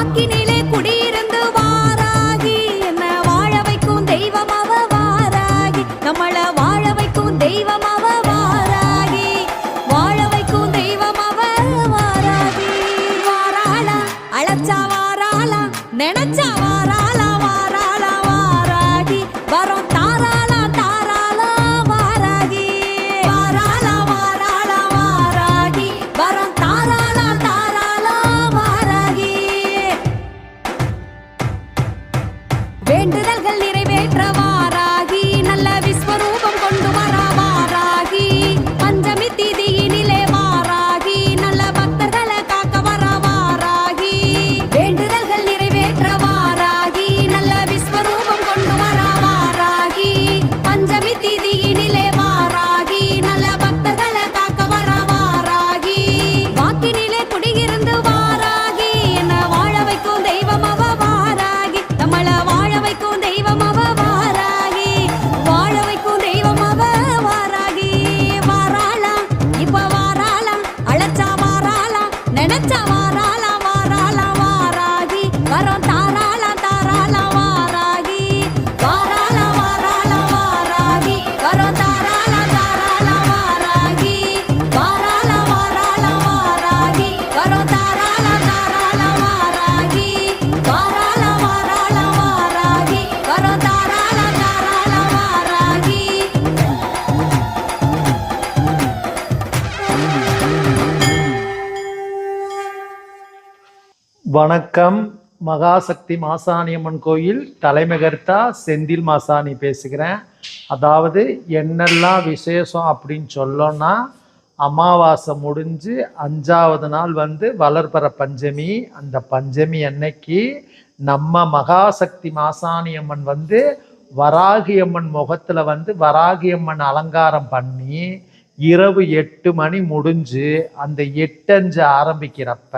வாக்கினிலே குடியிருந்து வாராகி. என்ன வாழ வைக்கும் தெய்வம் அவ வாராகி. நம்மள வாழ வைக்கும் தெய்வம் அவ வாராகி. வாழ வைக்கும் தெய்வம் அவ வாராகி. வாராளா அழைச்சா வாராளா நினைச்சா வாரா வணக்கம். மகாசக்தி மாசாணியம்மன் கோயில் தலைமகர்த்தா செந்தில் மாசாணி பேசுகிறேன். அதாவது என்னெல்லாம் விசேஷம் அப்படின்னு சொல்லோன்னா அமாவாசை முடிஞ்சு அஞ்சாவது நாள் வந்து வளர்பற பஞ்சமி. அந்த பஞ்சமி அன்னைக்கு நம்ம மகாசக்தி மாசாணியம்மன் வந்து வராகியம்மன் முகத்தில் வந்து வராகியம்மன் அலங்காரம் பண்ணி இரவு எட்டு மணி முடிஞ்சு அந்த எட்டஞ்சு ஆரம்பிக்கிறப்ப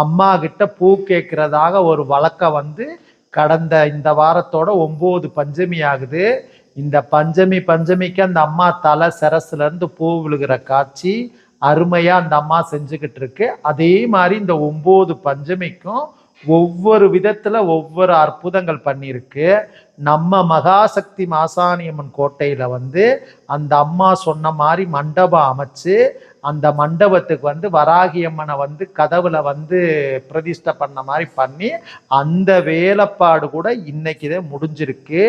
அம்மா கிட்ட பூ கேட்கறதாக ஒரு வழக்கம் வந்து கடந்த இந்த வாரத்தோட ஒம்பது பஞ்சமி ஆகுது. இந்த பஞ்சமி பஞ்சமிக்கு அந்த அம்மா தலை சிரசுல இருந்து பூ விழுகிற காட்சி அருமையா அந்த அம்மா செஞ்சுக்கிட்டு இருக்கு. அதே மாதிரி இந்த ஒம்பது பஞ்சமிக்கும் ஒவ்வொரு விதத்துல ஒவ்வொரு அற்புதங்கள் பண்ணியிருக்கு. நம்ம மகாசக்தி மாசாணியம்மன் கோட்டையில வந்து அந்த அம்மா சொன்ன மாதிரி மண்டபம் அமைச்சு அந்த மண்டபத்துக்கு வந்து வராகியம்மனை வந்து கதவுல வந்து பிரதிஷ்டை பண்ண மாதிரி பண்ணி அந்த வேலைப்பாடு கூட இன்னைக்கு தான் முடிஞ்சிருக்கு.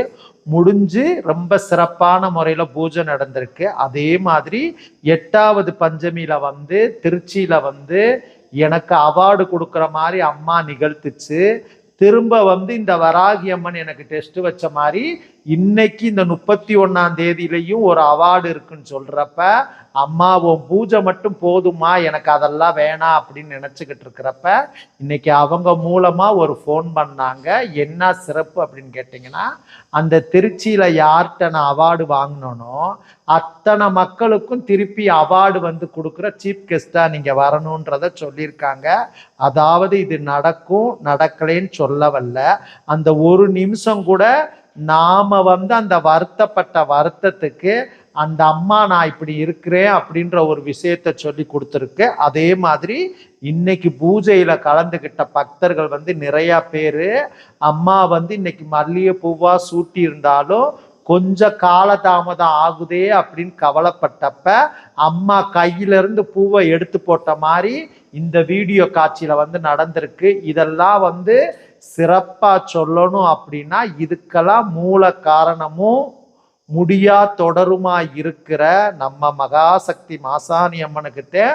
முடிஞ்சு ரொம்ப சிறப்பான முறையில் பூஜை நடந்திருக்கு. அதே மாதிரி எட்டாவது பஞ்சமியில வந்து திருச்சியில வந்து எனக்கு அவார்டு கொடுக்குற மாதிரி அம்மா நிகழ்த்துச்சு. திரும்ப வந்து இந்த வராகி அம்மன் எனக்கு டெஸ்ட் வச்ச மாதிரி இன்னைக்கு இந்த முப்பத்தி ஒன்னாம் தேதியிலையும் ஒரு அவார்டு இருக்குன்னு சொல்றப்ப அம்மா உன் பூஜை மட்டும் போதுமா? எனக்கு அதெல்லாம் வேணாம் அப்படின்னு நினச்சிக்கிட்டு இருக்கிறப்ப இன்னைக்கு அவங்க மூலமாக ஒரு ஃபோன் பண்ணாங்க. என்ன சிறப்பு அப்படின்னு கேட்டிங்கன்னா அந்த திருச்சியில் யார்கிட்ட நான் அவார்டு வாங்கினோனோ அத்தனை மக்களுக்கும் திருப்பி அவார்டு வந்து கொடுக்குற சீஃப் கெஸ்ட்டாக நீங்கள் வரணுன்றத சொல்லியிருக்காங்க. அதாவது இது நடக்கும் நடக்கலைன்னு சொல்ல வரல அந்த ஒரு நிமிஷம் கூட நாம வந்து அந்த வருத்தப்பட்ட வருத்தத்துக்கு அந்த அம்மா நான் இப்படி இருக்கிறேன் அப்படின்ற ஒரு விஷயத்த சொல்லி கொடுத்துருக்கு. அதே மாதிரி இன்னைக்கு பூஜையில் கலந்துக்கிட்ட பக்தர்கள் வந்து நிறையா பேர் அம்மா வந்து இன்னைக்கு மல்லிகை பூவாக சூட்டி இருந்தாலும் கொஞ்சம் காலதாமதம் ஆகுதே அப்படின்னு கவலைப்பட்டப்ப அம்மா கையில இருந்து பூவை எடுத்து போட்ட மாதிரி இந்த வீடியோ காட்சியில் வந்து நடந்திருக்கு. இதெல்லாம் வந்து சிறப்பா சொல்லணும் அப்படின்னா இதுக்கெல்லாம் மூல காரணமும் முடியா தொடருமா இருக்கிற நம்ம மகாசக்தி மாசாணி அம்மனுக்கிட்ட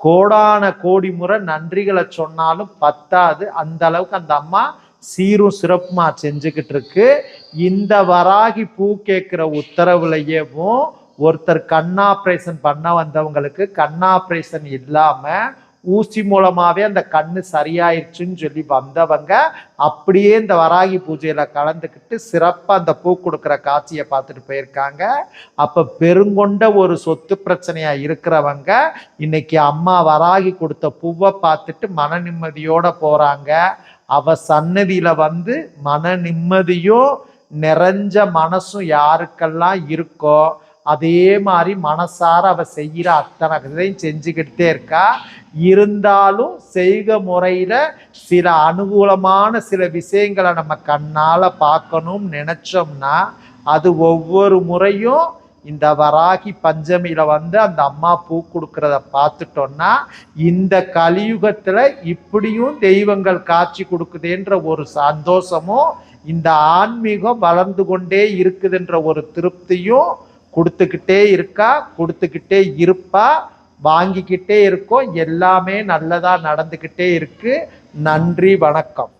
கோடான கோடி முறை நன்றிகளை சொன்னாலும் பத்தாது. அந்த அளவுக்கு அந்த அம்மா சீரும் சிறப்புமா செஞ்சுக்கிட்டு இருக்கு. இந்த வராகி பூ கேட்கிற உத்தரவுலையேவும் ஒருத்தர் கண் ஆப்ரேஷன் பண்ண வந்தவங்களுக்கு கண் ஆப்ரேஷன் இல்லாமல் ஊசி மூலமாகவே அந்த கண்ணு சரியாயிடுச்சுன்னு சொல்லி வந்தவங்க அப்படியே இந்த வராகி பூஜையில் கலந்துக்கிட்டு சிறப்பாக அந்த பூ கொடுக்குற காட்சியை பார்த்துட்டு போயிருக்காங்க. அப்போ பெருங்கொண்ட ஒரு சொத்து பிரச்சனையாக இருக்கிறவங்க இன்னைக்கு அம்மா வராகி கொடுத்த பூவை பார்த்துட்டு மன நிம்மதியோடு போகிறாங்க அவ சன்னதியில் வந்து மன நிம்மதியும் நிறைஞ்ச மனசும் யாருக்கெல்லாம் இருக்கோ அதே மாதிரி மனசார அவ செய்கிற அத்தனை இதையும் செஞ்சுக்கிட்டே இருக்கா. இருந்தாலும் செய்க முறையில் சில அனுகூலமான சில விஷயங்களை நம்ம கண்ணால் பார்க்கணும்னு நினச்சோம்னா அது ஒவ்வொரு முறையும் இந்த வராகி பஞ்சமியில் வந்து அந்த அம்மா பூ கொடுக்குறத பார்த்துட்டோம்னா இந்த கலியுகத்தில் இப்படியும் தெய்வங்கள் காட்சி கொடுக்குதுன்ற ஒரு சந்தோஷமும் இந்த ஆன்மீகம் வளர்ந்து கொண்டே இருக்குதுன்ற ஒரு திருப்தியும் கொடுத்துக்கிட்டே இருக்கா கொடுத்துக்கிட்டே இருப்பா வாங்கிக்கிட்டே இருக்கோம் எல்லாமே நல்லதா நடந்துக்கிட்டே இருக்கு. நன்றி வணக்கம்.